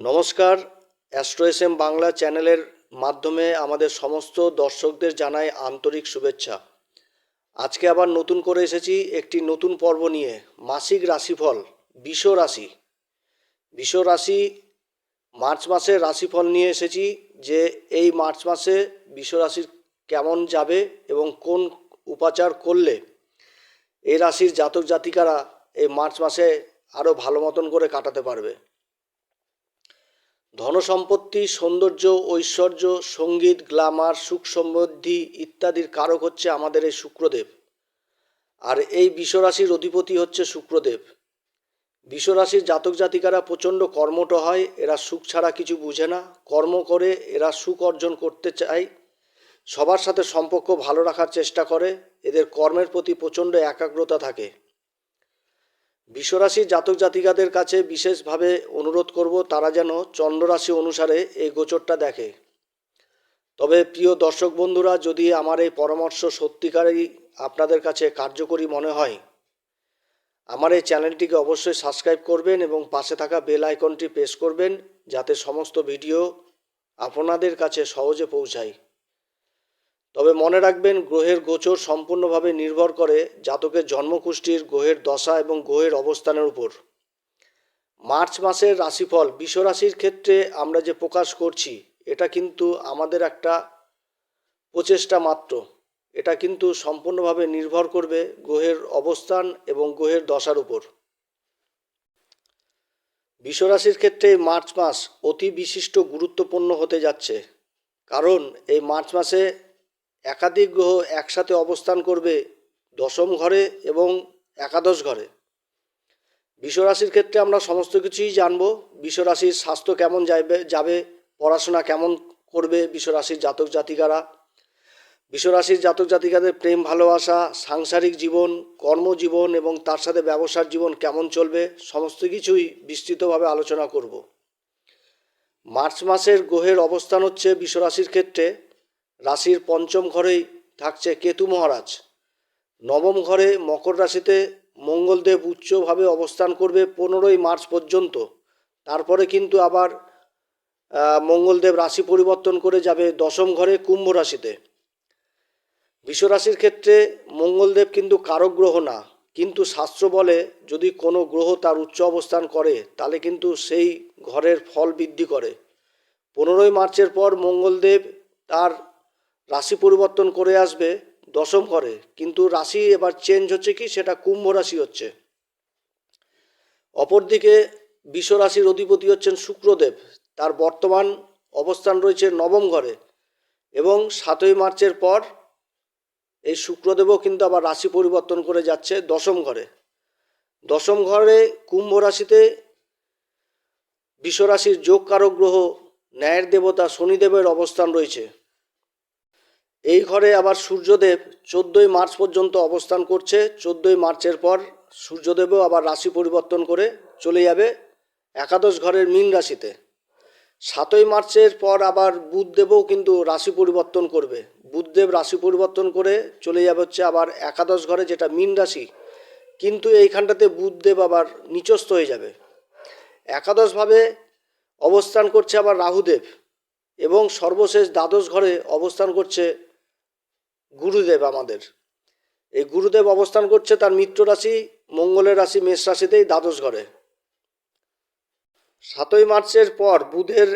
নমস্কার astro S M Bangla চ্যানেলের মাধ্যমে আমাদের সমস্ত দর্শকদের জানাই আন্তরিক শুভেচ্ছা। আজকে আবার নতুন করে এসেছি একটি নতুন পর্ব নিয়ে, মাসিক রাশিফল, বিষ রাশি। বিষ রাশি, মার্চ মাসের রাশিফল নিয়ে এসেছি যে এই মার্চ মাসে বিষ রাশির কেমন যাবে এবং কোন উপাচার করলে এই রাশির জাতক জাতিকারা এই মার্চ মাসে আরও ভালো মতন করে কাটাতে পারবে। ধনসম্পত্তি, সৌন্দর্য, ঐশ্বর্য, সংগীত গ্ল্যামার সুখ সমৃদ্ধি ইত্যাদির কারক হচ্ছে আমাদের এই শুক্রদেব। আর এই বিশ্বরাশির অধিপতি হচ্ছে শুক্রদেব। বিশ্বরাশির জাতক জাতিকারা প্রচণ্ড কর্মঠ হয়, এরা সুখ ছাড়া কিছু বুঝে না। কর্ম করে, এরা সুখ অর্জন করতে চায়। সবার সাথে সম্পর্ক ভালো রাখার চেষ্টা করে, এদের কর্মের প্রতি প্রচণ্ড একাগ্রতা থাকে। বিশ্বরাশির জাতক জাতিকাদের কাছে বিশেষভাবে অনুরোধ করব, তারা যেন চন্দ্ররাশি অনুসারে এই গোচরটা দেখে। তবে প্রিয় দর্শক বন্ধুরা, যদি আমার এই পরামর্শ সত্যিকারই আপনাদের কাছে কার্যকরী মনে হয়, আমার এই চ্যানেলটিকে অবশ্যই সাবস্ক্রাইব করবেন এবং পাশে থাকা বেল আইকনটি প্রেস করবেন, যাতে সমস্ত ভিডিও আপনাদের কাছে সহজে পৌঁছায়। তবে মনে রাখবেন, গ্রহের গোচর সম্পূর্ণভাবে নির্ভর করে জাতকের জন্মকুষ্ঠির গ্রহের দশা এবং গ্রহের অবস্থানের উপর। মার্চ মাসের রাশিফল বিশ্বরাশির ক্ষেত্রে আমরা যে প্রকাশ করছি, এটা কিন্তু আমাদের একটা প্রচেষ্টা মাত্র। এটা কিন্তু সম্পূর্ণভাবে নির্ভর করবে গ্রহের অবস্থান এবং গ্রহের দশার উপর। বিশ্বরাশির ক্ষেত্রে মার্চ মাস অতি বিশিষ্ট গুরুত্বপূর্ণ হতে যাচ্ছে। কারণ এই মার্চ মাসে একাধিক গ্রহ একসাথে অবস্থান করবে দশম ঘরে এবং একাদশ ঘরে। বিশ্বরাশির ক্ষেত্রে আমরা সমস্ত কিছুই জানব। বিশ্বরাশির স্বাস্থ্য কেমন যাবে যাবে, পড়াশোনা কেমন করবে বিশ্বরাশির জাতক জাতিকারা। বিশ্বরাশির জাতক জাতিকাদের প্রেম, ভালোবাসা, সাংসারিক জীবন, কর্মজীবন এবং তার সাথে ব্যবসার জীবন কেমন চলবে সমস্ত কিছুই বিস্তৃতভাবে আলোচনা করব। মার্চ মাসের গ্রহের অবস্থান হচ্ছে বিশ্বরাশির ক্ষেত্রে রাশির পঞ্চম ঘরেই থাকছে কেতু মহারাজ। নবম ঘরে মকর রাশিতে মঙ্গলদেব উচ্চভাবে অবস্থান করবে পনেরোই মার্চ পর্যন্ত। তারপরে কিন্তু আবার মঙ্গলদেব রাশি পরিবর্তন করে যাবে দশম ঘরে কুম্ভ রাশিতে। বিশ্বরাশির ক্ষেত্রে মঙ্গলদেব কিন্তু কারক গ্রহ না, কিন্তু শাস্ত্র বলে যদি কোনো গ্রহ তার উচ্চ অবস্থান করে, তাহলে কিন্তু সেই ঘরের ফল বৃদ্ধি করে। পনেরোই মার্চের পর মঙ্গলদেব তার রাশি পরিবর্তন করে আসবে, দশম ঘরে কিন্তু রাশি এবার চেঞ্জ হচ্ছে কি? সেটা কুম্ভ রাশি হচ্ছে। অপরদিকে রাশির অধিপতি হচ্ছেন শুক্রদেব। তার বর্তমান অবস্থান রয়েছে নবম ঘরে এবং সাতই মার্চের পর এই শুক্রদেবও কিন্তু আবার রাশি পরিবর্তন করে যাচ্ছে দশম ঘরে। দশম ঘরে কুম্ভ রাশিতে বিশ্বরাশির যোগ কারক গ্রহ, ন্যায়ের দেবতা, শনিদেবের অবস্থান রয়েছে। এই ঘরে আবার সূর্যদেব চোদ্দোই মার্চ পর্যন্ত অবস্থান করছে। চোদ্দোই মার্চের পর সূর্যদেবও আবার রাশি পরিবর্তন করে চলে যাবে একাদশ ঘরের মীন রাশিতে। সাতই মার্চের পর আবার বুধদেবও কিন্তু রাশি পরিবর্তন করবে। বুধদেব রাশি পরিবর্তন করে চলে যাবে হচ্ছে আবার একাদশ ঘরে যেটা মীন রাশি। কিন্তু এইখানটাতে বুধদেব আবার নিচস্থ হয়ে যাবে। একাদশভাবে অবস্থান করছে আবার রাহুদেব এবং সর্বশেষ দ্বাদশ ঘরে অবস্থান করছে গুরুদেব আমাদের। এই গুরুদেব অবস্থান করছে তার মিত্র রাশি, মঙ্গলের রাশি, মেষ রাশিতেই দ্বাদশ ঘরে। সাতই মার্চের পর বুধের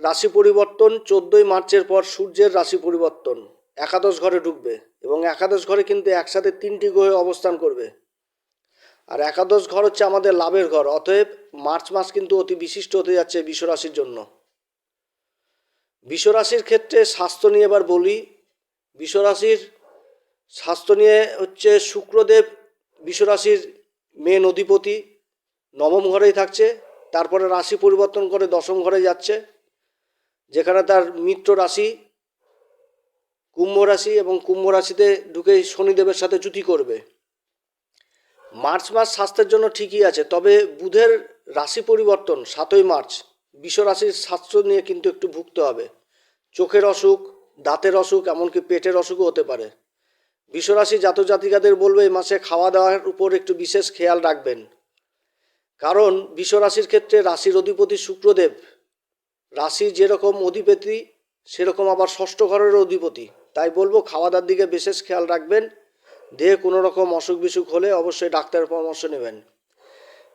রাশি পরিবর্তন, চোদ্দই মার্চের পর সূর্যের রাশি পরিবর্তন। একাদশ ঘরে ঢুকবে এবং একাদশ ঘরে কিন্তু একসাথে তিনটি গ্রহে অবস্থান করবে। আর একাদশ ঘর হচ্ছে আমাদের লাভের ঘর, অতএব মার্চ মাস কিন্তু অতি বিশিষ্ট হতে যাচ্ছে বিশ্বরাশির জন্য। বিশ্বরাশির ক্ষেত্রে স্বাস্থ্য নিয়ে এবার বলি বিশ্বরাশির স্বাস্থ্য নিয়ে হচ্ছে শুক্রদেব বিশ্বরাশির মেন অধিপতি। নবম ঘরেই থাকছে, তারপরে রাশি পরিবর্তন করে দশম ঘরে যাচ্ছে, যেখানে তার মিত্র রাশি, কুম্ভ রাশি এবং কুম্ভ রাশিতে ঢুকেই শনিদেবের সাথে জুতি করবে। মার্চ মাস স্বাস্থ্যের জন্য ঠিকই আছে, তবে বুধের রাশি পরিবর্তন সাতই মার্চ, বিশ্বরাশির স্বাস্থ্য নিয়ে কিন্তু একটু ভুগতে হবে। চোখের অসুখ দাঁতের অসুখ, এমনকি পেটের অসুখও হতে পারে। বিশ্বরাশি জাতক জাতিকাদের বলবে, এই মাসে খাওয়া দাওয়ার উপর একটু বিশেষ খেয়াল রাখবেন। কারণ বিশ্বরাশির ক্ষেত্রে রাশির অধিপতি শুক্রদেব। রাশি যেরকম অধিপতি, সেরকম আবার ষষ্ঠ ঘরের অধিপতি। তাই বলব খাওয়া দাওয়ার দিকে বিশেষ খেয়াল রাখবেন। দেহে কোনো রকম অসুখ বিসুখ হলে অবশ্যই ডাক্তারের পরামর্শ নেবেন।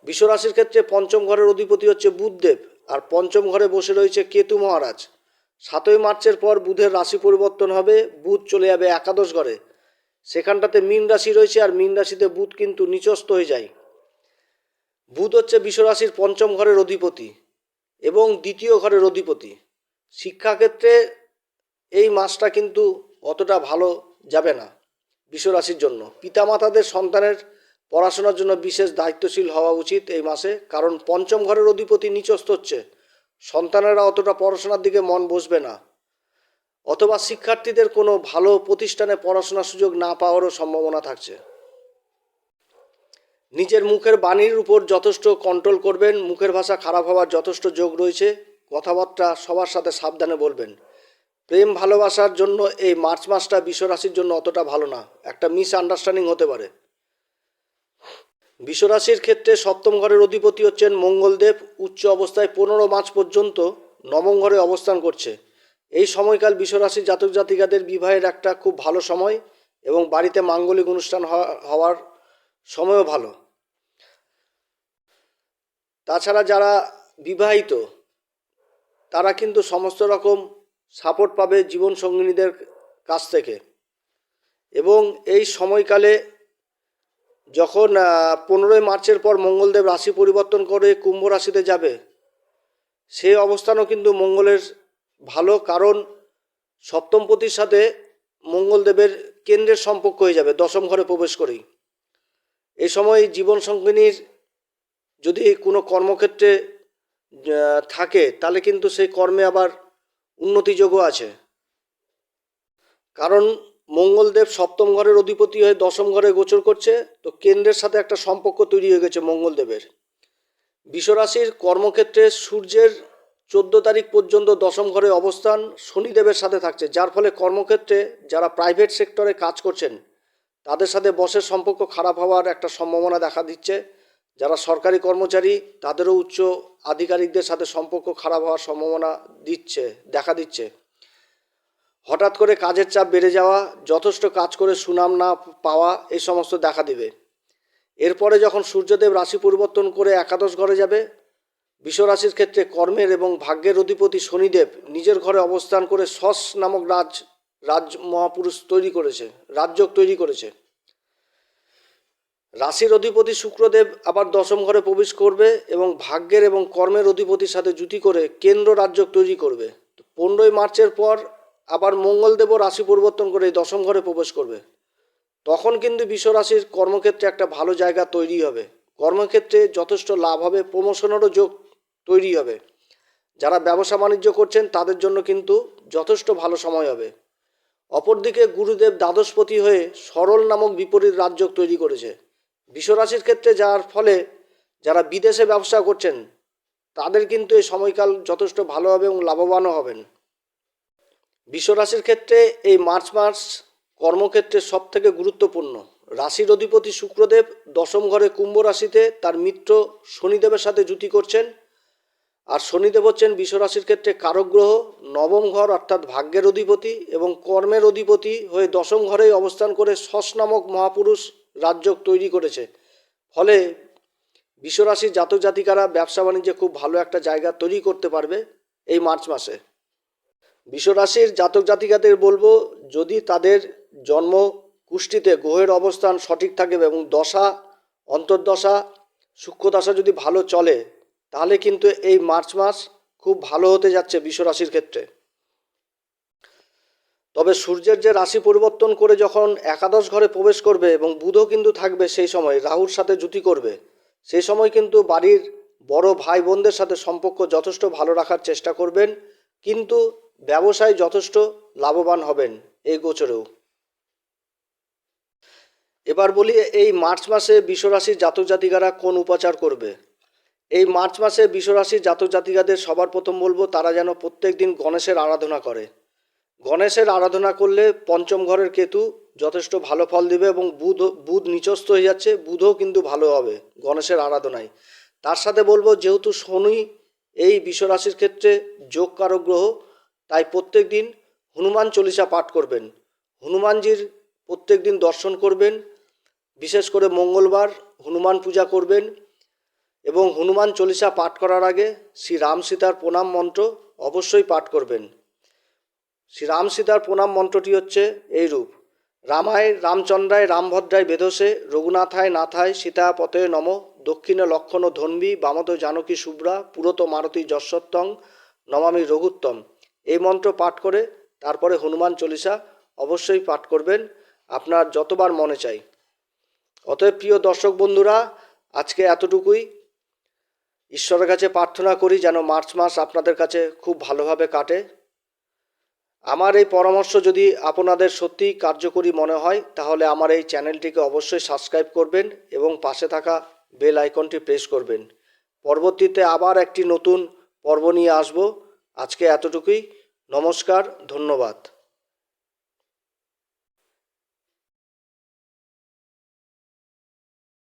বিশ্বরাশির ক্ষেত্রে পঞ্চম ঘরের অধিপতি হচ্ছে বুধদেব। আর পঞ্চম ঘরে বসে রয়েছে কেতু মহারাজ। সাতই মার্চের পর বুধের রাশি পরিবর্তন হবে, বুধ চলে যাবে একাদশ ঘরে। সেখানটাতে মীন রাশি রয়েছে আর মীন রাশিতে বুধ কিন্তু নিচস্ত হয়ে যায়। বুধ হচ্ছে বিশ্বরাশির পঞ্চম ঘরের অধিপতি এবং দ্বিতীয় ঘরের অধিপতি। শিক্ষাক্ষেত্রে এই মাসটা কিন্তু অতটা ভালো যাবে না বিশ্বরাশির জন্য। পিতামাতাদের সন্তানের পড়াশোনার জন্য বিশেষ দায়িত্বশীল হওয়া উচিত এই মাসে, কারণ পঞ্চম ঘরের অধিপতি নিচস্ত হচ্ছে। সন্তানেরা অতটা পড়াশোনার দিকে মন বসবে না। অথবা শিক্ষার্থীদের কোনো ভালো প্রতিষ্ঠানে পড়াশোনার সুযোগ না পাওয়ারও সম্ভাবনা থাকছে। নিজের মুখের বাণীর উপর যথেষ্ট কন্ট্রোল করবেন, মুখের ভাষা খারাপ হওয়ার যথেষ্ট যোগ রয়েছে, কথাবার্তা সবার সাথে সাবধানে বলবেন। প্রেম ভালোবাসার জন্য এই মার্চ মাসটা বিশ্বরাশির জন্য অতটা ভালো না, একটা মিস আন্ডারস্ট্যান্ডিং হতে পারে। বিশ্বরাশির ক্ষেত্রে সপ্তম ঘরের অধিপতি হচ্ছেন মঙ্গলদেব। উচ্চ অবস্থায় পনেরো মার্চ পর্যন্ত নবম ঘরে অবস্থান করছে। এই সময়কাল বিশ্বরাশির জাতক জাতিকাদের বিবাহের একটা খুব ভালো সময় এবং বাড়িতে মাঙ্গলিক অনুষ্ঠান হওয়া- হওয়ার সময়ও ভালো। তাছাড়া যারা বিবাহিত, তারা কিন্তু সমস্ত রকম সাপোর্ট পাবে জীবন সঙ্গিনীদের কাছ থেকে। এবং এই সময়কালে যখন পনেরোই মার্চের পর মঙ্গলদেব রাশি পরিবর্তন করে কুম্ভ রাশিতে যাবে সেই অবস্থানও কিন্তু মঙ্গলের ভালো কারণ সপ্তমপতির সাথে মঙ্গলদেবের কেন্দ্রের সম্পর্ক হয়ে যাবে, দশম ঘরে প্রবেশ করেই। এই সময় জীবন সঙ্গিনীর যদি কোনো কর্মক্ষেত্রে থাকে, তাহলে কিন্তু সেই কর্মে আবার উন্নতিযোগও আছে। কারণ মঙ্গলদেব সপ্তম ঘরের অধিপতি হয়ে দশম ঘরে গোচর করছে, তো কেন্দ্রের সাথে একটা সম্পর্ক তৈরি হয়ে গেছে মঙ্গলদেবের। বিশ্বরাশির কর্মক্ষেত্রে সূর্যের চোদ্দ তারিখ পর্যন্ত দশম ঘরে অবস্থান শনিদেবের সাথে থাকছে, যার ফলে কর্মক্ষেত্রে যারা প্রাইভেট সেক্টরে কাজ করছেন, তাদের সাথে বসের সম্পর্ক খারাপ হওয়ার একটা সম্ভাবনা দেখা দিচ্ছে। যারা সরকারি কর্মচারী, তাদেরও উচ্চ আধিকারিকদের সাথে সম্পর্ক খারাপ হওয়ার সম্ভাবনা দিচ্ছে, দেখা দিচ্ছে। হঠাৎ করে কাজের চাপ বেড়ে যাওয়া, যথেষ্ট কাজ করে সুনাম না পাওয়া এই সমস্ত দেখা দিবে। এরপরে যখন সূর্যদেব রাশি পরিবর্তন করে একাদশ ঘরে যাবে, বিশ্বরাশির ক্ষেত্রে কর্মের এবং ভাগ্যের অধিপতি শনিদেব নিজের ঘরে অবস্থান করে সস নামক রাজ রাজ মহাপুরুষ তৈরি করেছে, রাজযোগ তৈরি করেছে। রাশির অধিপতি শুক্রদেব আবার দশম ঘরে প্রবেশ করবে এবং ভাগ্যের এবং কর্মের অধিপতির সাথে জুতি করে কেন্দ্র রাজ্য তৈরি করবে। পনেরোই মার্চের পর আবার মঙ্গলদেবও রাশি পরিবর্তন করে দশম ঘরে প্রবেশ করবে। তখন কিন্তু বিশ্বরাশির কর্মক্ষেত্রে একটা ভালো জায়গা তৈরি হবে। কর্মক্ষেত্রে যথেষ্ট লাভ হবে প্রমোশনেরও যোগ তৈরি হবে। যারা ব্যবসা বাণিজ্য করছেন, তাদের জন্য কিন্তু যথেষ্ট ভালো সময় হবে। অপরদিকে গুরুদেব দ্বাদশপতি হয়ে সরল নামক বিপরীত রাজ্য তৈরি করেছে। বিশ্বরাশির ক্ষেত্রে যার ফলে যারা বিদেশে ব্যবসা করছেন, তাদের কিন্তু এই সময়কাল যথেষ্ট ভালো হবে এবং লাভবানও হবেন। বিশ্বরাশির ক্ষেত্রে এই মার্চ মাস কর্মক্ষেত্রে সব থেকে গুরুত্বপূর্ণ। রাশির অধিপতি শুক্রদেব দশম ঘরে কুম্ভ রাশিতে তার মিত্র শনিদেবের সাথে জুতি করছেন। আর শনিদেব হচ্ছেন বিশ্বরাশির ক্ষেত্রে কারক গ্রহ, নবম ঘর অর্থাৎ ভাগ্যের অধিপতি এবং কর্মের অধিপতি হয়ে দশম ঘরে অবস্থান করে শস নামক মহাপুরুষ রাজ্য তৈরি করেছে। ফলে বিশ্বরাশির জাতক জাতিকারা ব্যবসা বাণিজ্যে খুব ভালো একটা জায়গা তৈরি করতে পারবে এই মার্চ মাসে। বিশ্বরাশির জাতক জাতিকাদের বলব, যদি তাদের জন্ম কুষ্টিতে গ্রহের অবস্থান সঠিক থাকে এবং দশা, অন্তর্দশা, সূক্ষ্মদশা যদি ভালো চলে, তাহলে কিন্তু এই মার্চ মাস খুব ভালো হতে যাচ্ছে বিশ্বরাশির ক্ষেত্রে। তবে সূর্যের যে রাশি পরিবর্তন করে যখন একাদশ ঘরে প্রবেশ করবে এবং বুধও কিন্তু থাকবে সেই সময়, রাহুর সাথে জুতি করবে, সেই সময় কিন্তু বাড়ির বড় ভাই বোনদের সাথে সম্পর্ক যথেষ্ট ভালো রাখার চেষ্টা করবেন। কিন্তু ব্যবসায় যথেষ্ট লাভবান হবেন এই গোচরেও। এবার বলি, এই মার্চ মাসে বিশ্বরাশির জাতক জাতিকারা কোন উপাচার করবে? এই মার্চ মাসে বিশ্বরাশির জাতক জাতিকাদের সবার প্রথম বলব, তারা যেন প্রত্যেক দিন গণেশের আরাধনা করে। গণেশের আরাধনা করলে পঞ্চম ঘরের কেতু যথেষ্ট ভালো ফল দিবে এবং বুধ বুধ নিচস্ত হয়ে যাচ্ছে, বুধও কিন্তু ভালো হবে গণেশের আরাধনায়। তার সাথে বলব, যেহেতু শনি এই বিশ্বরাশির ক্ষেত্রে যোগ কারক গ্রহ তাই প্রত্যেক দিন হনুমান চল্লিশা পাঠ করবেন। হনুমানজির প্রত্যেক দিন দর্শন করবেন। বিশেষ করে মঙ্গলবার হনুমান পূজা করবেন এবং হনুমান চল্লিশা পাঠ করার আগে শ্রী রাম সীতার প্রণাম মন্ত্র অবশ্যই পাঠ করবেন। শ্রী রাম সীতার প্রণাম মন্ত্রটি হচ্ছে এই রূপ। রামায় রামচন্দ্রায় রামভদ্রায় বেদসে রঘুনাথায় নাথায় সীতা পতে নম দক্ষিণে লক্ষণ ধন্বী বামত জানকী শুভ্রা পুরত মারতী যশোত্তং নমামি রঘুত্তম। এই মন্ত্র পাঠ করে, তারপরে হনুমান চল্লিশা অবশ্যই পাঠ করবেন, আপনার যতবার মনে চাই। অতএব প্রিয় দর্শক বন্ধুরা, আজকে এতটুকুই। ঈশ্বরের কাছে প্রার্থনা করি যেন মার্চ মাস আপনাদের কাছে খুব ভালোভাবে কাটে। আমার এই পরামর্শ যদি আপনাদের সত্যিই কার্যকরী মনে হয়, তাহলে আমার এই চ্যানেলটিকে অবশ্যই সাবস্ক্রাইব করবেন এবং পাশে থাকা বেল আইকনটি প্রেস করবেন। পরবর্তীতে আবার একটি নতুন পর্ব নিয়ে আসব। আজকে এতটুকুই। নমস্কার ধন্যবাদ।